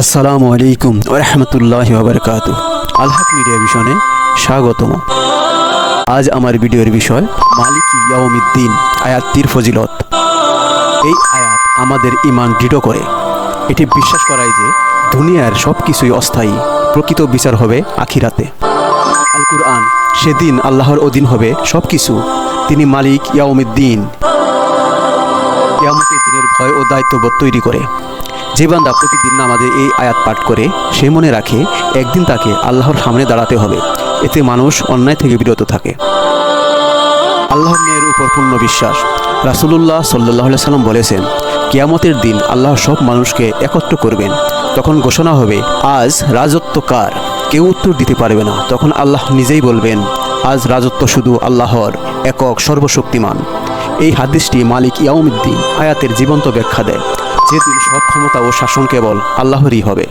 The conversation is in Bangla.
আসসালামু আলাইকুম রহমতুল্লাহ বাবরকাত আলহাক মিডিয়া ভিশনে স্বাগতম। আজ আমার ভিডিওর বিষয়, মালিক ইয়াউমিদ্দিন আয়াতটির ফজিলত। এই আয়াত আমাদের ইমান দৃঢ় করে। এটি বিশ্বাস করায় যে দুনিয়ার সব কিছুই অস্থায়ী, প্রকৃত বিচার হবে আখিরাতে। আল কুরআন সেদিন আল্লাহর অধীন হবে সব কিছু তিনি মালিক ইয়াউমিদ্দিন। কিয়ামতের দিনের ভয় ও দায়িত্ববোধ তৈরি করে। যে বান্দা প্রতিদিন নামাজে এই আয়াত পাঠ করে, সে মনে রাখে একদিন তাকে আল্লাহর সামনে দাঁড়াতে হবে। এতে মানুষ অন্যায় থেকে বিরত থাকে। আল্লাহর মেয়ের উপর পূর্ণ বিশ্বাস। রাসুলুল্লাহ সাল্লাহ সাল্লাম বলেছেন, কিয়ামতের দিন আল্লাহ সব মানুষকে একত্র করবেন। তখন ঘোষণা হবে, আজ রাজত্ব কার? কেউ উত্তর দিতে পারবে না। তখন আল্লাহ নিজেই বলবেন, আজ রাজত্ব শুধু আল্লাহর একক সর্বশক্তিমান। এই হাদিসটি মালিক ইয়াউমিদ্দিন আয়াতের জীবন্ত ব্যাখ্যা দেয়। যেদিন সব ক্ষমতা ও শাসন কেবল আল্লাহরই হবে।